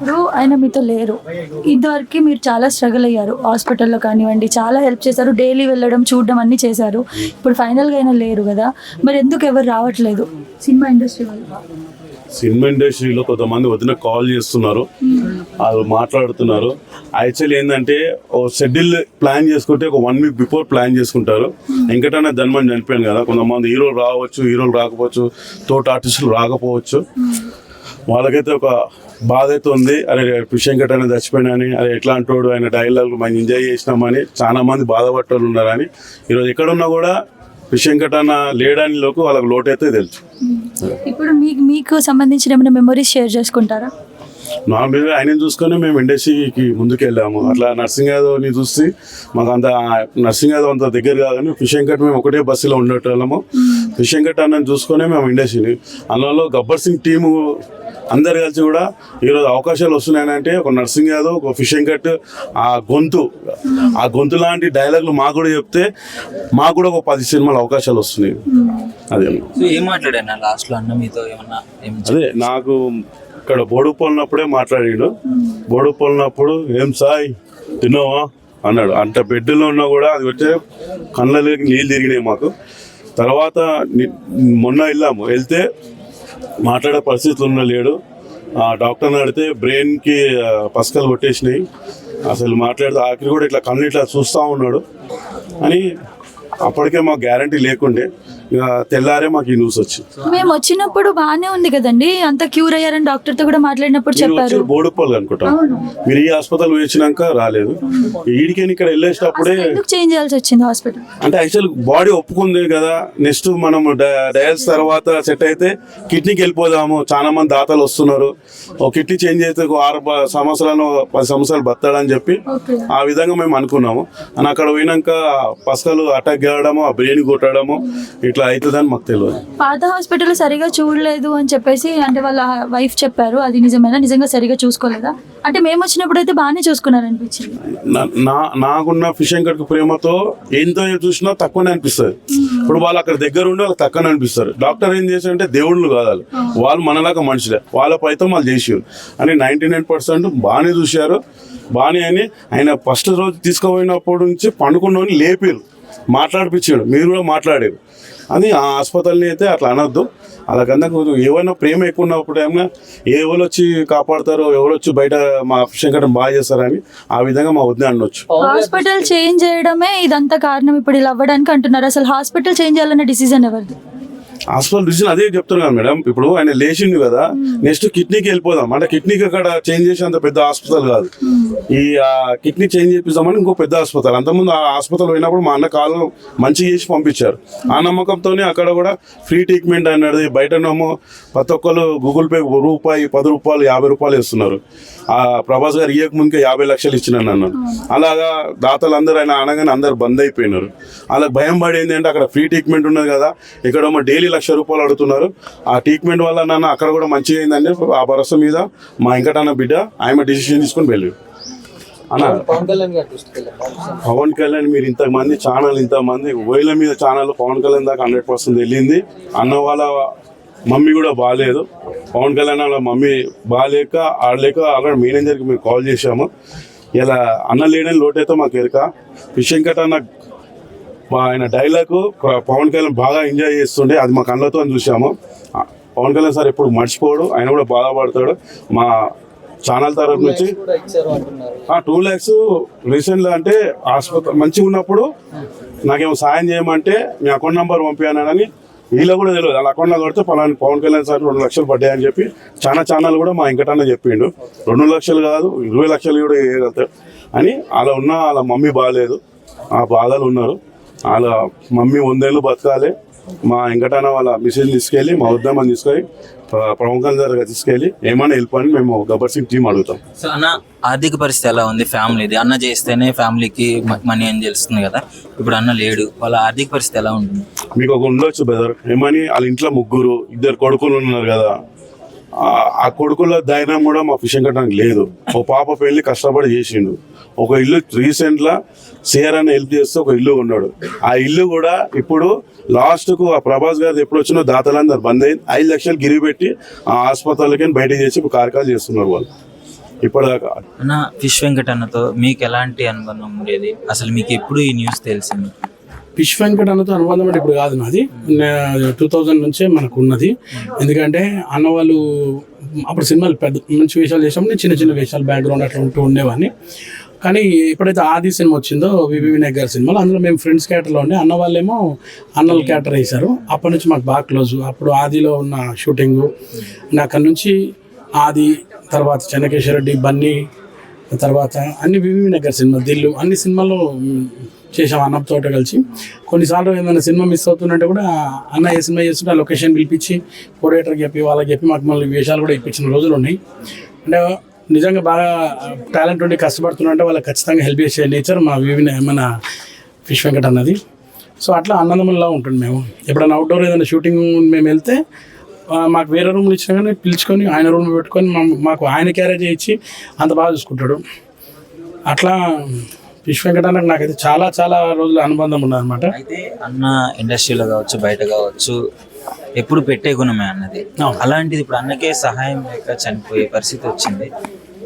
ఇప్పుడు ఆయన మీతో లేరు. ఇదివరకు మీరు చాలా స్ట్రగుల్ అయ్యారు. హాస్పిటల్లో కానివ్వండి చాలా హెల్ప్ చేశారు. డైలీ వెళ్ళడం చూడడం అన్నీ చేశారు. ఇప్పుడు ఫైనల్గా అయినా లేరు కదా. మరి ఎందుకు ఎవరు రావట్లేదు? సినిమా ఇండస్ట్రీ వాళ్ళు. సినిమా ఇండస్ట్రీలో కొంతమంది వదిన కాల్ చేస్తున్నారు. వాళ్ళు మాట్లాడుతున్నారు. యాక్చువల్లీ ఏంటంటే ఓ షెడ్యూల్ ప్లాన్ చేసుకుంటే ఒక వన్ వీక్ బిఫోర్ ప్లాన్ చేసుకుంటారు. వెంకటన్న ధన్మని చనిపోయాను కదా. కొంతమంది హీరోలు రావచ్చు హీరోలు రాకపోవచ్చు తోట ఆర్టిస్టులు రాకపోవచ్చు. వాళ్ళకైతే ఒక బాధ అయితే ఉంది. అరే పుష్యంకట్ అనేది చచ్చిపోయినని అరే ఎట్లాంటి వాడు ఆయన డైలాగ్ మనం ఎంజాయ్ చేసినామని చాలా మంది బాధపడ్డోళ్ళు ఉన్నారని. ఈరోజు ఎక్కడున్నా కూడా పుష్యంకట్ అన్న లేడని లోకు వాళ్ళకి లోటు అయితే తెలుసు. ఇప్పుడు మీకు మీకు సంబంధించిన ఏమైనా మెమరీస్ షేర్ చేసుకుంటారా? నార్మల్గా ఆయన చూసుకొని మేము ఇండస్ట్రీకి ముందుకు వెళ్ళాము అట్లా నర్సింగ్ యాదవ్ని చూసి మాకు అంత నర్సింగ్ యాదవ్ అంత దగ్గర కాదని ఫిషింగ్ కట్ మేము ఒకటే బస్సులో ఉండేటోళ్ళము. ఫిషింగ్ కట్ అన్నని చూసుకొని మేము ఇండస్ట్రీని అందులో గబ్బర్ సింగ్ టీము అందరు కలిసి కూడా ఈరోజు అవకాశాలు వస్తున్నాయంటే ఒక నర్సింగ్ యాదవ్ ఒక ఫిషింగ్ కట్ ఆ గొంతు. ఆ గొంతు లాంటి డైలాగులు మాకు కూడా చెప్తే మాకు కూడా ఒక పది సినిమాలు అవకాశాలు వస్తున్నాయి. అదే సో ఏం మాట్లాడాను లాస్ట్లో అన్న మీతో ఏమన్నా ఏం అదే నాకు ఇక్కడ బోడుపోలినప్పుడే మాట్లాడాడు. బోడుపోలినప్పుడు ఏం సాయ్ తిన్నావా? అన్నాడు. అంత బెడ్లో ఉన్నా కూడా అది వచ్చే కళ్ళలోకి నీళ్ళు తిరిగినాయి మాకు. తర్వాత మొన్న వెళ్ళాము. వెళ్తే మాట్లాడే పరిస్థితులు ఉన్న లేడు. ఆ డాక్టర్ని అడిగితే బ్రెయిన్కి పసకలు కొట్టేసినాయి. అసలు మాట్లాడితే ఆఖరి కూడా ఇట్లా కళ్ళు ఇట్లా చూస్తూ ఉన్నాడు. అని అప్పటికే మాకు గ్యారంటీ లేకుండే తెల్లారే మాకు ఈ న్యూస్ వచ్చింది. మేము వచ్చినప్పుడు బాగానే ఉంది కదండి. అంత క్యూర్ అయ్యారని డాక్టర్తో కూడా మాట్లాడినప్పుడు చెప్పారు. బోడుపల్లి అనుకుంటా. మీరు ఈ హాస్పిటల్ వేసినాక రాలేదు. ఈడికని ఇక్కడ వెళ్ళేటప్పుడే ఎందుకు చేంజ్ చేయాల్సి వచ్చింది హాస్పిటల్ అంటే యాక్చువల్ బాడీ ఒప్పుకుంది కదా. నెక్స్ట్ మనం డయల్స్ తర్వాత సెట్ అయితే కిడ్నీకి వెళ్ళిపోదాము. చాలా మంది దాతలు వస్తున్నారు. కిడ్నీ చేంజ్ అయితే ఆరు సంవత్సరాలు పది సంవత్సరాలు బతాడని చెప్పి ఆ విధంగా మేము అనుకున్నాము. అని అక్కడ పోయినాక పసకలు అటాక్ చేయడము ఆ బ్రెయిన్ కొట్టడము ఇట్లా అవుతుందని మాకు తెలియదు పాత హాస్పిటల్ సరిగా చూడలేదు అని చెప్పేసి అంటే వాళ్ళ వైఫ్ చెప్పారు అది నిజమేనా? నిజంగా సరిగా చూసుకోలేదా? అంటే మేము వచ్చినప్పుడు అయితే బాగానే చూసుకున్నారు అనిపించింది నా- నాకున్న ఫిషింగ్ కట్కు ప్రేమతో ఎంతో చూసినా తక్కువనే అనిపిస్తుంది. ఇప్పుడు వాళ్ళు అక్కడ దగ్గర ఉండి వాళ్ళకి తక్కువనే అనిపిస్తారు. డాక్టర్ ఏం చేశారంటే దేవుళ్ళు కాదు వాళ్ళు. వాళ్ళు మనలాగా మనుషులే. వాళ్ళ పైతో వాళ్ళు చేసారు. అని నైంటీ నైన్ పర్సెంట్ బాగానే చూశారు. బాగానే అని ఆయన ఫస్ట్ రోజు తీసుకుపోయినప్పటి నుంచి పండుకున్నోని లేపారు. మాట్లాడిపించాడు. మీరు కూడా మాట్లాడారు. అని ఆ ఆసుపత్రిని అయితే అట్లా అనొద్దు. అలాగన్నా కొంచెం ఏమైనా ప్రేమ ఎక్కువ ఉన్నప్పుడు ఏమైనా ఎవరు వచ్చి కాపాడతారో ఎవరు వచ్చి బయట మా శంకరం బాగా చేస్తారని ఆ విధంగా మా వద్దని అనొచ్చు. హాస్పిటల్ చేంజ్ చేయడమే ఇదంతా కారణం. ఇప్పుడు ఇలా అవ్వడానికి అంటున్నారు. అసలు హాస్పిటల్ చేంజ్ చేయాలనే డిసిజన్ ఎవరిది? హాస్పిటల్ డిసిజన్ అదే చెప్తున్నాను మేడం. ఇప్పుడు ఆయన లేచిండు కదా నెక్స్ట్ కిడ్నీకి వెళ్ళిపోదాం. అంటే కిడ్నీకి అక్కడ చేంజ్ చేసేంత పెద్ద హాస్పిటల్ కాదు. ఈ ఆ, కిడ్నీ చేంజ్ చేపిస్తామని ఇంకో పెద్ద హాస్పిటల్. అంతకుముందు ఆ హాస్పిటల్ పోయినప్పుడు మా అన్న కాలు మంచిగా చేసి పంపించారు. ఆ నమ్మకంతోనే అక్కడ కూడా ఫ్రీ ట్రీట్మెంట్ అన్నది బయటనేమో ప్రతి ఒక్కరు గూగుల్ పే రూపాయి పది రూపాయలు యాభై రూపాయలు ఇస్తున్నారు ఆ ప్రభాస్ గారు ఇయ్యక ముందుకే యాభై లక్షలు ఇచ్చినాను అన్నాను అలాగా దాతలు అందరూ ఆయన అనగానే అందరు బంద్ అయిపోయినారు. అలా భయం పడి ఏంటంటే అక్కడ ఫ్రీ ట్రీట్మెంట్ ఉన్నది కదా ఇక్కడ డైలీ లక్ష రూపాయలు అడుగుతున్నారు. ఆ ట్రీట్మెంట్ వల్ల నాన్న అక్కడ కూడా మంచిగా అయిందండి. ఆ భరోసా మీద మా ఇంకటన్న బిడ్డ ఆయన డిసిషన్ తీసుకొని వెళ్ళి పవన్ కళ్యాణ్ మీరు ఇంతమంది ఛానల్ ఇంతమంది వేల మీద ఛానల్ పవన్ కళ్యాణ్ దాకా హండ్రెడ్ పర్సెంట్ వెళ్ళింది. అన్న వాళ్ళ మమ్మీ కూడా బాగాలేదు పవన్ కళ్యాణ్ వాళ్ళ మమ్మీ బాగాలేక ఆడలేక అక్కడ మేనేజర్కి మేము కాల్ చేశాము. ఇలా అన్న లేడని లోటైతే మాకు ఎరక. ఫిషింగ్ కట్ అన్న మా ఆయన డైలాగ్ పవన్ కళ్యాణ్ బాగా ఎంజాయ్ చేస్తుండే. అది మా కళ్ళతో చూసాము. ఆ, పవన్ కళ్యాణ్ సార్ ఎప్పుడు మర్చిపోడు. ఆయన కూడా బాధపడతాడు మా ఛానల్ తరఫు నుంచి అంటున్నారు. టూ ల్యాక్స్ రీసెంట్గా అంటే ఆసుపత్రి మంచిగా ఉన్నప్పుడు నాకేమో సాయం చేయమంటే మీ అకౌంట్ నెంబర్ పంపించానని వీళ్ళ కూడా తెలియదు. వాళ్ళ అకౌంట్లో కొడితే పలానా పవన్ కళ్యాణ్ సార్ రెండు లక్షలు పడ్డాయని చెప్పి చాలా ఛానల్ కూడా మా వెంకటన్న చెప్పిండు. రెండు లక్షలు కాదు ఇరవై లక్షలు కూడా వేయగలుగుతారు అని అలా ఉన్న వాళ్ళ మమ్మీ బాగాలేదు. ఆ బాధలు ఉన్నారు. వాళ్ళ మమ్మీ వందేళ్ళు బతకాలి. మా వెంకటన్న వాళ్ళ మిషన్ తీసుకెళ్ళి మా ఉద్యమం తీసుకొని ప్ర- ప్రముఖ దగ్గర తీసుకెళ్ళి ఏమైనా వెళ్ళిపోయి మేము గబ్బర్ సింగ్ టీం అడుగుతాం. సో అన్న ఆర్థిక పరిస్థితి ఎలా ఉంది ఫ్యామిలీది? అన్న చేస్తేనే ఫ్యామిలీకి మనీ అని తెలుస్తుంది కదా. ఇప్పుడు అన్న లేడు వాళ్ళ ఆర్థిక పరిస్థితి ఎలా ఉంటుంది? మీకు ఒక ఉండొచ్చు బ్రదర్ ఏమని? వాళ్ళ ఇంట్లో ముగ్గురు ఇద్దరు కొడుకులు ఉన్నారు కదా. ఆ- కొడుకుల ధైర్యం కూడా మా ఫిషింగ్ కట్టడానికి లేదు. ఓ పాప పెళ్ళి కష్టపడి చేసిండు. ఒక ఇల్లు రీసెంట్ లా సిఆర్ అని హెల్ప్ చేస్తే ఒక ఇల్లు ఉన్నాడు ఆ ఇల్లు కూడా ఇప్పుడు లాస్ట్కు ఆ ప్రభాస్ గారు ఎప్పుడు వచ్చినో దాతలందరూ బంద్ అయింది ఐదు లక్షలు గిరి పెట్టి ఆ ఆసుపత్రులకి బయట చేసి ఇప్పుడు కార్యక్రమాలు చేస్తున్నారు వాళ్ళు. ఇప్పటిదాకా. అన్న ఫిష్ వెంకట్ అన్నతో మీకు ఎలాంటి అనుబంధం ఉండేది? అసలు మీకు ఎప్పుడు ఈ న్యూస్ తెలిసింది? ఫిష్ వెంకట్ అన్నతో అనుబంధం అంటే ఇప్పుడు కాదు నాది. టూ థౌజండ్ నుంచే మనకు ఉన్నది ఎందుకంటే అన్న వాళ్ళు అప్పుడు సినిమాలు పెద్ద మంచి వేషాలు చేసాము నేను చిన్న చిన్న వేషాలు బ్యాక్గ్రౌండ్ అట్లా ఉంటూ ఉండేవాడిని. కానీ ఎప్పుడైతే ఆది సినిమా వచ్చిందో వివి వినాయక్ గారి సినిమాలో అందులో మేము ఫ్రెండ్స్ క్యాటర్లో ఉండే అన్న వాళ్ళేమో అన్నలు క్యాటర్ వేశారు అప్పటి నుంచి మాకు బాగా క్లోజ్ అప్పుడు ఆదిలో ఉన్న షూటింగు అక్కడి నుంచి ఆది తర్వాత చెన్నకేశ్వర రెడ్డి బన్నీ తర్వాత అన్ని వివి నగర్ సినిమా దిల్లు అన్ని సినిమాల్లో చేసాం అన్నతో కలిసి. కొన్నిసార్లు ఏమైనా సినిమా మిస్ అవుతుందంటే కూడా అన్న ఏ సినిమా చేస్తుంటే ఆ లొకేషన్ పిలిపించి కోరియేటర్కి చెప్పి వాళ్ళకి చెప్పి మాకు మళ్ళీ వేషాలు కూడా ఇప్పించిన రోజులు ఉన్నాయి. అంటే నిజంగా బాగా టాలెంట్ ఉండి కష్టపడుతున్నంటే వాళ్ళకి ఖచ్చితంగా హెల్ప్ చేసే నేచర్ మా వివి మన ఫిష్ వెంకట్ అన్నది. సో అట్లా ఆనందంలా ఉంటుంది మేము. ఎప్పుడైనా అవుట్డోర్ ఏదైనా షూటింగ్ మేము వెళ్తే మాకు వేరే రూమ్లు ఇచ్చినా కానీ పిలుచుకొని ఆయన రూమ్ పెట్టుకొని మాకు ఆయన క్యారేజ్ ఇచ్చి అంత బాగా చూసుకుంటాడు. అట్లా ఫిష్ వెంకటన్నకు నాకైతే చాలా చాలా రోజుల అనుబంధం ఉన్నదన్నమాట. అయితే అన్న ఇండస్ట్రీలో కావచ్చు బయట కావచ్చు ఎప్పుడు పెట్టే గుణమే అన్నది. అలాంటిది ఇప్పుడు అన్నకే సహాయం లేక చనిపోయే పరిస్థితి వచ్చింది.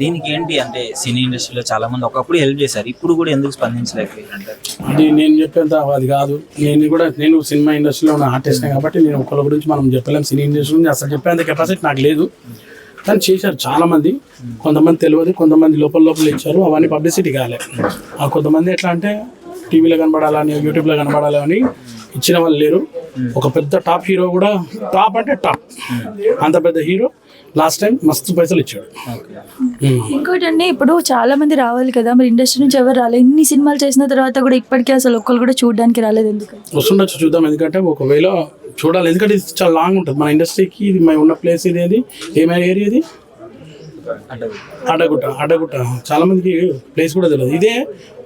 దీనికి ఏంటి అంటే సినీ ఇండస్ట్రీలో చాలా మంది ఒకప్పుడు హెల్ప్ చేశారు. ఇప్పుడు కూడా ఎందుకు స్పందించలేకపోయిందంటే నేను చెప్పేంత అది కాదు. నేను కూడా నేను సినిమా ఇండస్ట్రీలో ఉన్న ఆర్టిస్ట్ కాబట్టి నేను ఒకళ్ళ గురించి మనం చెప్పలేం. సినీ ఇండస్ట్రీ గురించి అసలు చెప్పేంత కెపాసిటీ నాకు లేదు. కానీ చేశారు చాలా మంది. కొంతమంది తెలియదు కొంతమంది లోపల లోపల ఇచ్చారు. అవన్నీ పబ్లిసిటీ కాలే. ఆ కొంతమంది ఎట్లా అంటే టీవీలో కనబడాలని యూట్యూబ్లో కనబడాలని ఇచ్చిన వాళ్ళు లేరు. ఒక పెద్ద టాప్ హీరో కూడా టాప్ అంటే టాప్ అంత పెద్ద హీరో లాస్ట్ టైం మస్తు పైసలు ఇచ్చాడు. ఇంకోటి అండి ఇప్పుడు చాలా మంది రావాలి కదా మరి ఇండస్ట్రీ నుంచి ఎవరు రాలేదు ఇన్ని సినిమాలు చేసిన తర్వాత కూడా ఇప్పటికీ అసలు ఒక్కరు కూడా చూడడానికి రాలేదు ఎందుకు? వస్తుండొచ్చు చూద్దాం. ఎందుకంటే ఒకవేళ చూడాలి. ఎందుకంటే ఇది చాలా లాంగ్ ఉంటుంది. మన ఇండస్ట్రీకి ఇది మేము ఉన్న ప్లేస్ ఇది ఏది? ఏమైనా ఏరియా ఇది? అడగుట్ట అడగుట్ట చాలా మందికి ప్లేస్ కూడా తెలియదు. ఇదే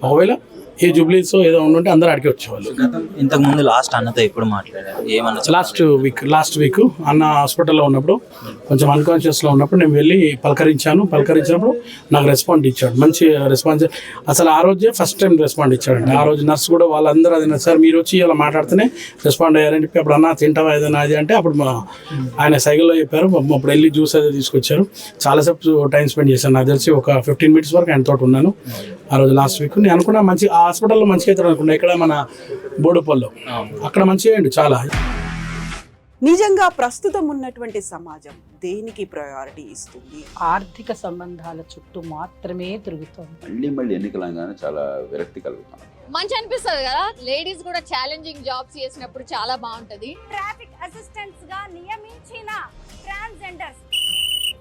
ఒకవేళ ఏ జూబ్లీస్ ఏదో ఉండుంటే అందరూ అడిగి వచ్చేవాళ్ళు. ఇంతకు ముందు లాస్ట్ అన్నతో ఎప్పుడు మాట్లాడారు? ఏమన్నా లాస్ట్ వీక్ లాస్ట్ వీక్ అన్న హాస్పిటల్లో ఉన్నప్పుడు కొంచెం అన్కాన్షియస్లో ఉన్నప్పుడు నేను వెళ్ళి పలకరించాను. పలకరించినప్పుడు నాకు రెస్పాండ్ ఇచ్చాడు. మంచి రెస్పాన్స్ అసలు ఆ రోజే ఫస్ట్ టైం రెస్పాండ్ ఇచ్చాడండి. ఆ రోజు నర్స్ కూడా వాళ్ళందరూ అది సార్ మీరు వచ్చి ఇలా మాట్లాడితేనే రెస్పాండ్ అయ్యారని చెప్పి అప్పుడు అన్న తింటావా ఏదైనా అది అంటే అప్పుడు ఆయన సైకిల్లో చెప్పారు. పాపం అప్పుడు వెళ్ళి జ్యూస్ అయితే తీసుకొచ్చారు. చాలాసేపు టైం స్పెండ్ చేశాను. నాకు తెలిసి ఒక ఫిఫ్టీన్ మినిట్స్ వరకు ఆయన తోటి ఉన్నాను. ఆ రోజు లాస్ట్ వీక్. నేను అనుకున్నా మంచి ఆ హాస్పిటల్లో మంచిగా అవుతాడు అనుకున్నా ఇక్కడ మన బోడుపల్లో అక్కడ మంచిగా అయ్యిండు చాలా. నిజంగా ప్రస్తుతం ఉన్నటువంటి సమాజం దేనికి ప్రయారిటీ ఇస్తుంది? ఆర్థిక సంబంధాల చుట్టూ మాత్రమే తిరుగుతోంది. మళ్ళీ మళ్ళీ ఎన్నికలంగానే చాలా విరక్తి కలుగుతాను మంచి అనిపిస్తుంది కదా? లేడీస్ కూడా ఛాలెంజింగ్ జాబ్స్ చేసినప్పుడు చాలా బాగుంటది. ట్రాఫిక్ అసిస్టెంట్స్గా నియమించిన ట్రాన్స్జెండర్స్